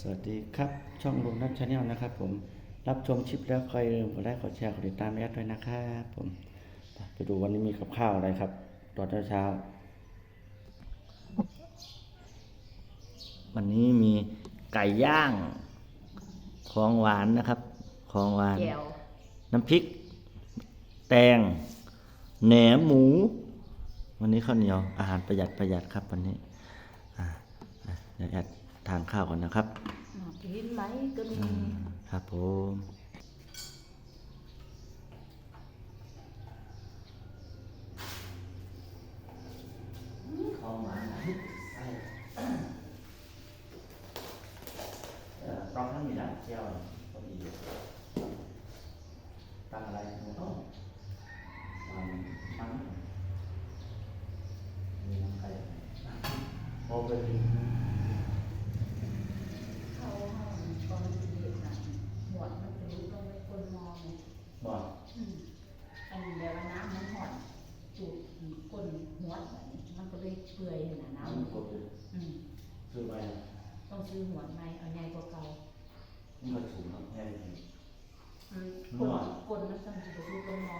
สวัสดีครับ ช่องลุงนัทชาแนลนะครับ ผมรับชมคลิปแล้วคอยลืมกดไลค์กดแชร์กดติดตามแอดด้วยนะครับผมไปดูวันนี้มีกับข้าวอะไรครับ ตอนเช้าๆวันนี้มีไก่ย่างของหวานนะครับ ของหวานแก้วน้ำพริก แตงแหนมหมู วันนี้ข้าวเหนียวอาหารประหยัดประหยัดครับวันนี้อ่าอะเดี๋ยวแอด ทานข้าวก่อนนะครับอ่ากินไหมก็มีอืมครับผม ของหวานใช่เอ่อตอนทั้งมีนะเจียวพอดีตั้งอะไรหมูต้มมันมันมีน้ำไก่โอเปน เข้าห้องตอนเด็กๆน่ะหมวดมันจะรู้ต้องไม่คนมอง บอก อืมอันเดียวน้ำมันหอนจูดก้นหัวแบบนี้มันก็เลยเปื่อยขนาด น้ำ น้ำ มันกดเลย อืม ซื้อไป ต้องซื้อหัวใหม่เอาใหญ่กว่าเก่านี่มันสูงครับแพงจริงอืมหัก้นวก้นมันต้องจะรู้ลงมอ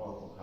ค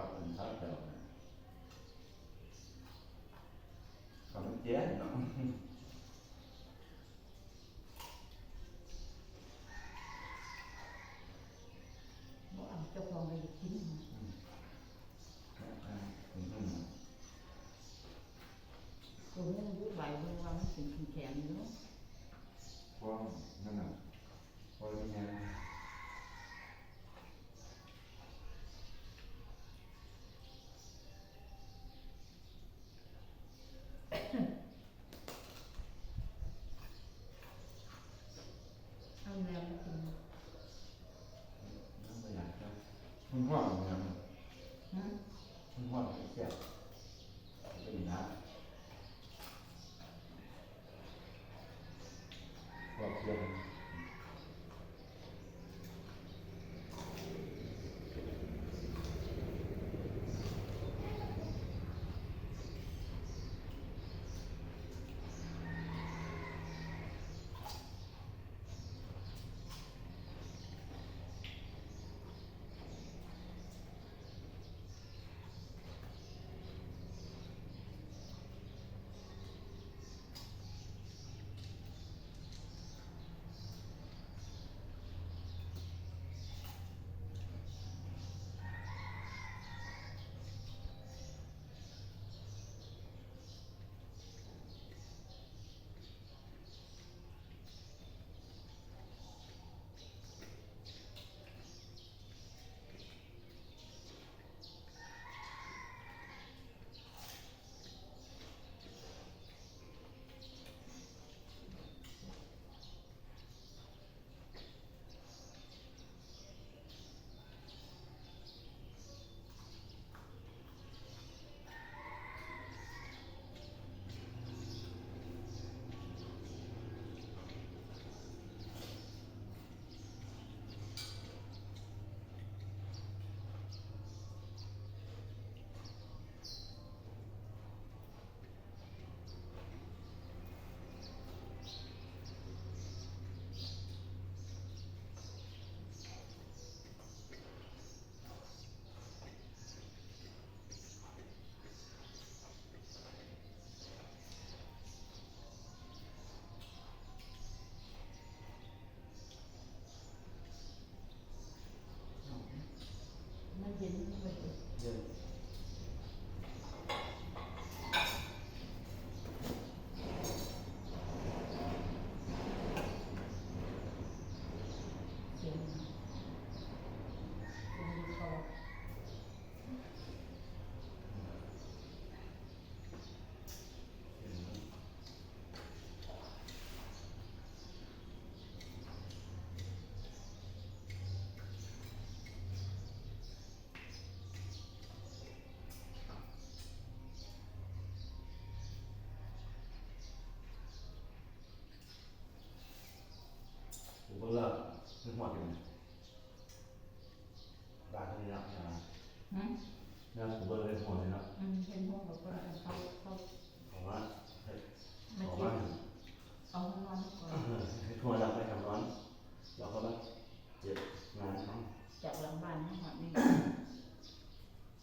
หลังบ้านให้หอดนี่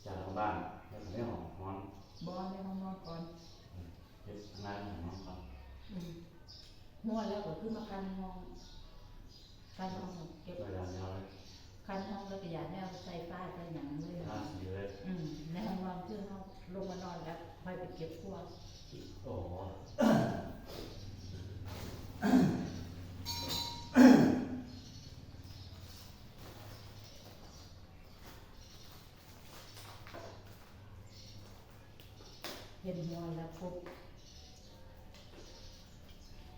จากทางบ้านแล้วผมไม่หอมร้อนบอลในห้องนอนก่อนเจ็บงานของน้องครับอืมหัวแล้วก็ขึ้นมาคันห้องคันห้องเก็บ เวลาเนี้ยเลย คันห้องแล้วก็อยากให้เอาใส่ป้ายใส่หยังเลย ห้าสีเลย อืมในห้องนอนคือเขาลงมานอนแล้วค่อยไปเก็บพวก โอ้โห เห็นหัวแล้วปุ๊บ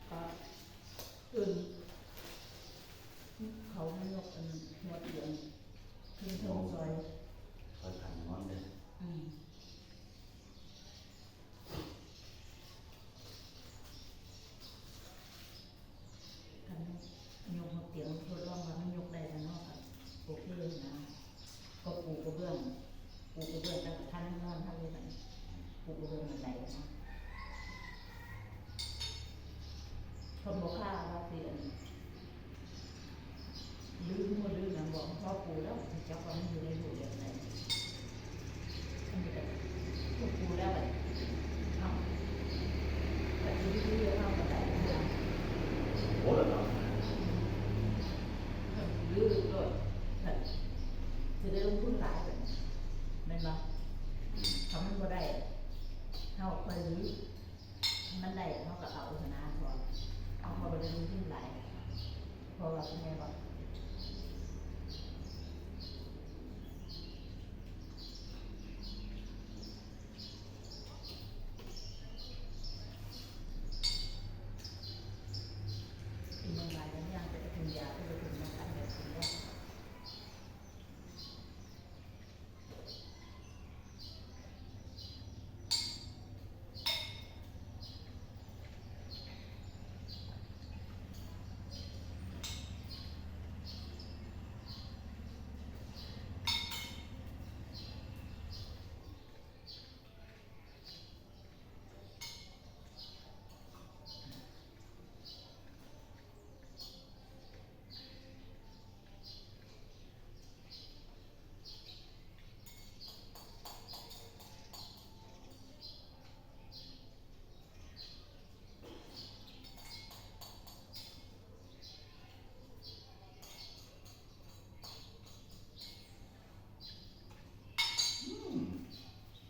ก็อื่นเขาไม่ยกอันหัวเตียงขึ้นเทิงซอยคอยขันร้อนเลยอืมกันยกหัวเตียงทดลองว่ามันยกได้แล้วเนาะค่ะโอเคนะก็ปูกระเบื้องปูกระเบื้องแล้วท่านนอนท่านเลยแบ บปูกระเบื้องมันไหนนะคนบอกข้าว่าเสียนลืมบ่ลืมนะบอกพ่อปู่แล้วเจ้าก็ไม่อยู่ในหูอย่างไรอันนี้ก็พวกกูได้แบบเอาแต่ที่ที่เยอะเอาแต่ได้เรื่องโอ้โหแล้วเนาะลือโดดแต่จะได้ลงทุนหลายแบบแม่นบ่ทำมันบ่ได้ เฮาไปลือมันได้เฮาก็เอาชนะพอเอาเขาบ่ได้ลงทุนหลายเพราะว่าเป็นไงบ่เป็นยังไงยังยังจะไปถึงยาไปถึงมาคันแบบนี้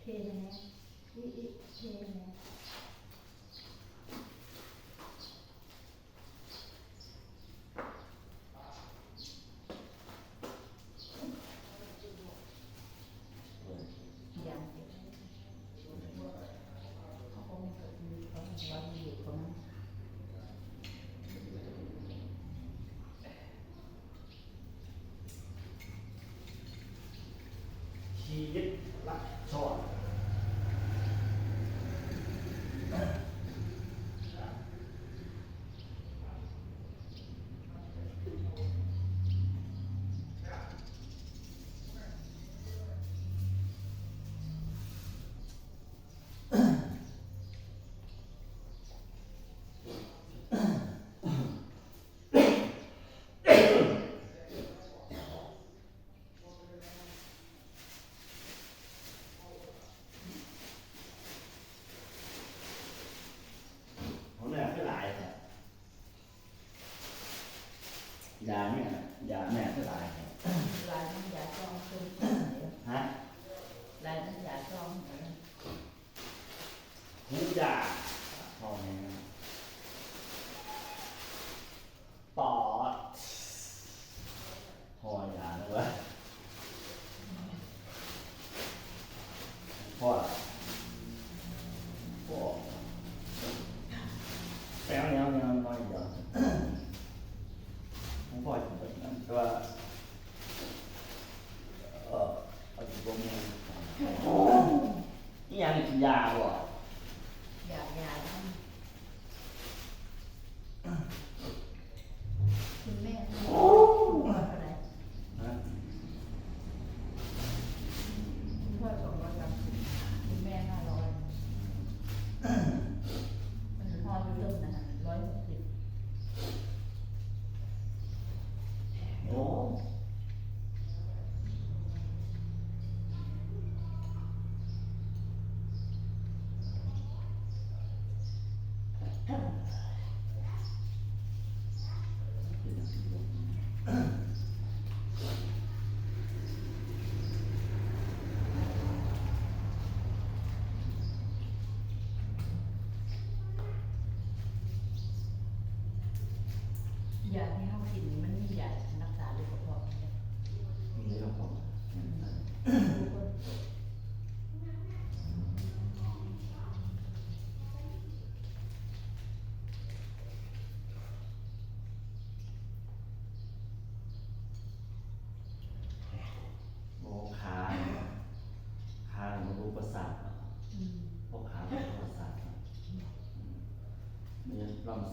เทนะอีอีเทนะยังเก็บเขาคงจะมีเขาว่ามีอยู่ของมัน ชี Uh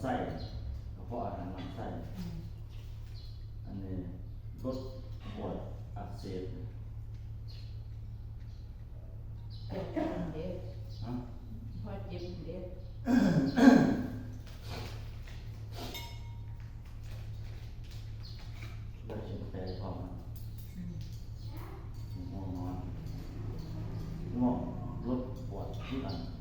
ไส้กระเพาะอาหารลำไส้อันนี้ลดปวดอักเสบปวดเจ็บเด็กฮะปวดเจ็บเด็กเราเขียนแปลความง่วงนอนง่วงลปวดที่หลั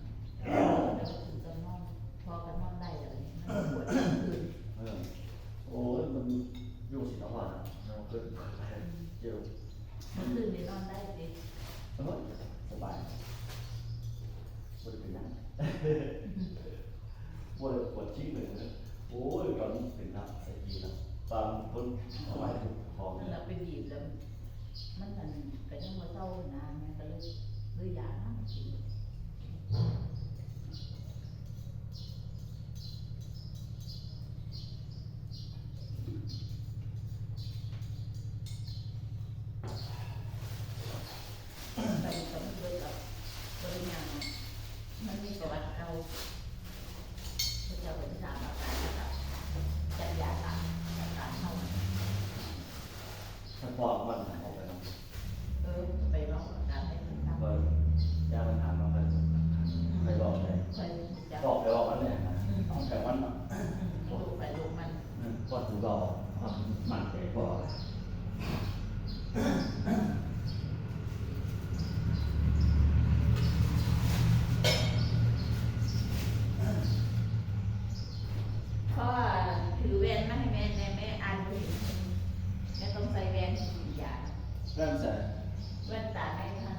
我打开看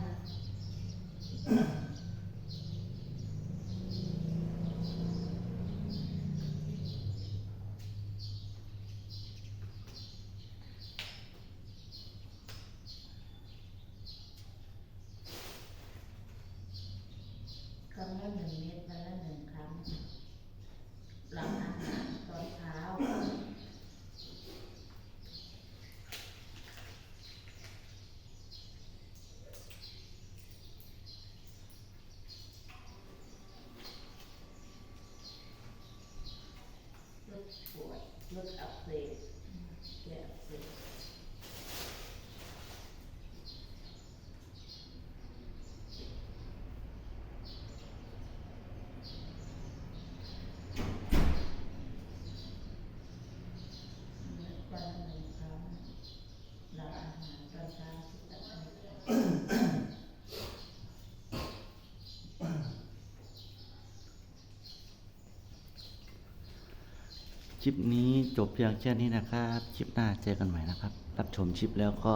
看 คลิปนี้จบเพียงแค่นี้นะครับ คลิปหน้าเจอกันใหม่นะครับ รับชมคลิปแล้วก็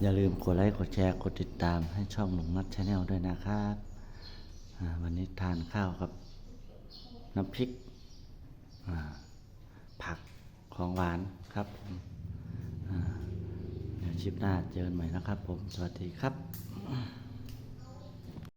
อย่าลืมกดไลค์กดแชร์กดติดตามให้ช่องหนุ่มนัดชาแนลด้วยนะครับวันนี้ทานข้าวครับ น้ำพริกผักของหวานครับเดี๋ยวคลิปหน้าเจอกันใหม่นะครับผม สวัสดีครับ